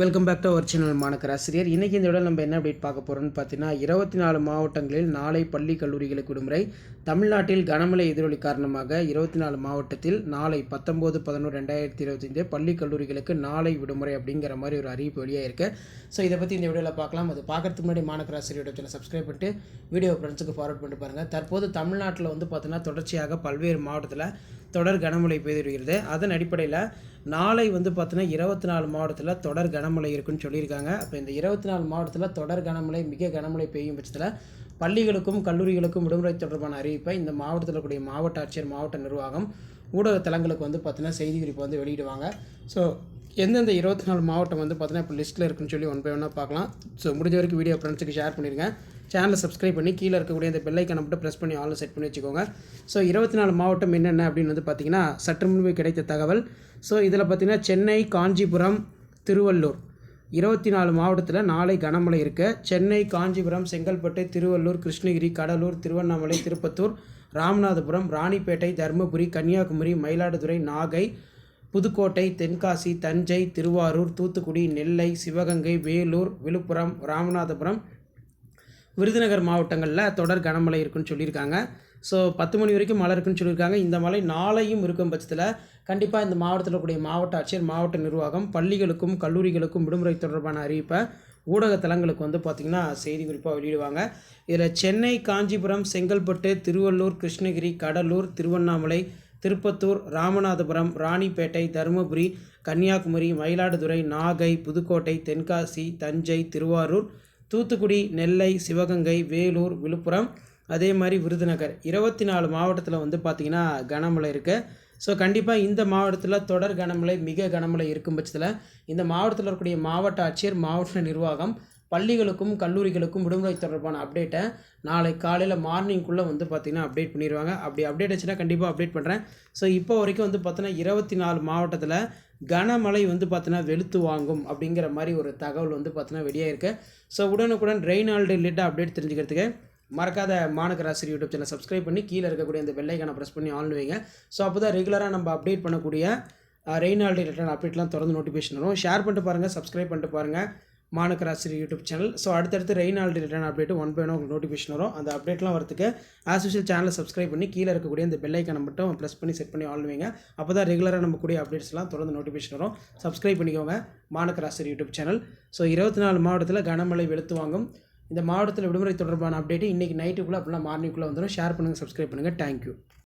Welcome back to our channel மாணக்கராசிரியர் இன்றைக்கி இந்த விட நம்ம என்ன அப்டேட் பார்க்க போகிறோம்னு பார்த்தீங்கன்னா இருபத்தி நாலு மாவட்டங்களில் நாளை பள்ளி கல்லூரிகளுக்கு விடுமுறை. தமிழ்நாட்டில் கனமழை எதிரொலி காரணமாக இருபத்தி நாலு மாவட்டத்தில் நாளை பத்தொம்போது பதினொன்று ரெண்டாயிரத்தி இருபத்தைந்து பள்ளி கல்லூரிகளுக்கு நாளை விடுமுறை அப்படிங்கிற மாதிரி ஒரு அறிவிப்பு வெளியாக இருக்குது ஸோ இதை பற்றி இந்த வீடியோவில் பார்க்கலாம். அது பார்க்குறதுக்கு முன்னாடி மாணக்கராசிரியோட சேனல் சப்ஸ்கிரைப் பண்ணிட்டு வீடியோ ஃப்ரெண்ட்ஸுக்கு ஃபார்வர்ட் பண்ணிட்டு பாருங்கள் தற்போது தமிழ்நாட்டில் வந்து பார்த்தீங்கன்னா தொடர்ச்சியாக பல்வேறு மாவட்டத்தில் தொடர் கனமழை பெய்து வருகிறது அதன் அடிப்படையில் நாளை வந்து பார்த்தீங்கன்னா இருபத்தி நாலு மாவட்டத்தில் தொடர் கனமழை இருக்குன்னு சொல்லியிருக்காங்க. அப்போ இந்த இருபத்தி நாலு மாவட்டத்தில் தொடர் கனமழை மிக கனமழை பெய்யும் பட்சத்தில் பள்ளிகளுக்கும் கல்லூரிகளுக்கும் விடுமுறை தொடர்பான அறிவிப்பை இந்த மாவட்டத்தில் கூடிய மாவட்ட ஆட்சியர் மாவட்ட நிர்வாகம் ஊடக தளங்களுக்கு வந்து பார்த்தீங்கன்னா செய்தி குறிப்பு வந்து வெளியிடுவாங்க. ஸோ எந்தெந்த இருபத்தி நாலு மாவட்டம் வந்து பார்த்தீங்கன்னா இப்போ லிஸ்ட்டில் இருக்குன்னு சொல்லி ஒன் பை ஒன்னாக பார்க்கலாம். ஸோ முடிஞ்ச வரைக்கும் வீடியோ ஃப்ரெண்ட்ஸுக்கு ஷேர் பண்ணிடுங்க சேனலை சப்ஸ்கிரைப் பண்ணி கீழே இருக்கக்கூடிய அந்த பெல்லைக்கனை மட்டும் ப்ரெஸ் பண்ணி ஆன்லைன் செட் பண்ணி வச்சுக்கோங்க. ஸோ இருபத்தி நாலு மாவட்டம் என்னென்ன அப்படின்னு வந்து பார்த்திங்கன்னா சற்று முன்பு கிடைத்த தகவல். ஸோ இதில் பார்த்தீங்கன்னா சென்னை காஞ்சிபுரம் திருவள்ளூர். இருபத்தி நாலு மாவட்டத்தில் நாளை கனமழை இருக்க. சென்னை காஞ்சிபுரம் செங்கல்பட்டு திருவள்ளூர் கிருஷ்ணகிரி கடலூர் திருவண்ணாமலை திருப்பத்தூர் ராமநாதபுரம் ராணிப்பேட்டை தருமபுரி கன்னியாகுமரி மயிலாடுதுறை நாகை புதுக்கோட்டை தென்காசி தஞ்சை திருவாரூர் தூத்துக்குடி நெல்லை சிவகங்கை வேலூர் விழுப்புரம் ராமநாதபுரம் விருதுநகர் மாவட்டங்களில் தொடர் கனமழை இருக்குன்னு சொல்லியிருக்காங்க. ஸோ பத்து மணி வரைக்கும் மழை இருக்குன்னு சொல்லியிருக்காங்க. இந்த மழை நாளையும் இருக்கும் பட்சத்தில் கண்டிப்பாக இந்த மாவட்டத்தில் கூடிய மாவட்ட ஆட்சியர் மாவட்ட நிர்வாகம் பள்ளிகளுக்கும் கல்லூரிகளுக்கும் விடுமுறை தொடர்பான அறிவிப்பை ஊடக தளங்களுக்கு வந்து பார்த்திங்கன்னா செய்தி குறிப்பாக வெளியிடுவாங்க. இதில் சென்னை காஞ்சிபுரம் செங்கல்பட்டு திருவள்ளூர் கிருஷ்ணகிரி கடலூர் திருவண்ணாமலை திருப்பத்தூர் ராமநாதபுரம் ராணிப்பேட்டை தருமபுரி கன்னியாகுமரி மயிலாடுதுறை நாகை புதுக்கோட்டை தென்காசி தஞ்சை திருவாரூர் தூத்துக்குடி நெல்லை சிவகங்கை வேலூர் விழுப்புரம் அதே மாதிரி விருதுநகர். இருபத்தி நாலு மாவட்டத்தில் வந்து பார்த்திங்கன்னா கனமழை இருக்குது ஸோ கண்டிப்பாக இந்த மாவட்டத்தில் தொடர் கனமழை மிக கனமழை இருக்கும் பட்சத்தில் இந்த மாவட்டத்தில் இருக்கக்கூடிய மாவட்ட ஆட்சியர் மாவட்ட நிர்வாகம் பள்ளிகளுக்கும் கல்லூரிகளுக்கும் விடுமுறை தொடர்பான அப்டேட்டை நாளை காலையில் மார்னிங்குள்ளே வந்து பார்த்திங்கன்னா அப்டேட் பண்ணிடுவாங்க அப்படி அப்டேட் ஆச்சுன்னா கண்டிப்பாக அப்டேட் பண்ணுறேன் ஸோ இப்போ வரைக்கும் வந்து பார்த்தோன்னா இருபத்தி நாலு மாவட்டத்தில் கனமழை வந்து பார்த்தீங்கன்னா வெளுத்து வாங்கும் அப்படிங்கிற மாதிரி ஒரு தகவல் வந்து பார்த்தீங்கன்னா வெளியாக ஸோ உடனுக்குடன் ரெய்னால்டு ரிலேட்டாக அப்டேட் தெரிஞ்சுக்கிறதுக்கு மறக்காத மாநகராசிரி யூடியூப் சேனல் சப்ஸ்கிரைப் பண்ணி கீழே இருக்கக்கூடிய அந்த வெள்ளைக்கான ப்ரெஸ் பண்ணி ஆன் வைங்க. ஸோ அப்போ தான் ரெகுலராக நம்ம அப்டேட் பண்ணக்கூடிய ரெய்னால்டு ரிலேட்டட் அப்டேட்லாம் தொடர்ந்து நோட்டிஃபிகேஷன் வரும். ஷேர் பண்ணிட்டு பாருங்கள் சப்ஸ்கிரைப் பண்ணிட்டு பாருங்கள் மாநகராசிரி யூடியூப் சேனல். ஸோ அடுத்தடுத்து ரெய்னால்டு related update one by one உங்களுக்கு நோட்டிஃபிகேஷன் வரும். அந்த அப்டேட்லாம் வரதுக்கு ஆஸ் யூஷுவல் சேனலை சப்ஸ்கிரைப் பண்ணி கீழே இருக்கக்கூடிய இந்த ஐக்கனை மட்டும் ப்ரெஸ் பண்ணி செட் பண்ணி ஆன் அப்போ தான் ரெகுலராக நம்ம கூடிய அப்டேட்ஸ்லாம் தொடர்ந்து நோட்டிஃபிகேஷன் வரும். சப்ஸ்கிரைப் பண்ணிக்கோங்க. மாநகராசிரி யூடியூப் சேனல். ஸோ இருபத்தி நாலு மாவட்டத்தில் கனமழை வெளுத்து வாங்கும். இந்த மாவட்டத்தில் விடுமுறை தொடர்பான அப்டேட்டு இன்றைக்கி நைட்டுக்குள்ளே அப்படிலாம் மார்னிங்குள்ளே வந்துடும் ஷேர் பண்ணுங்கள் சப்ஸ்கிரைப் பண்ணுங்கள் தேங்க்யூ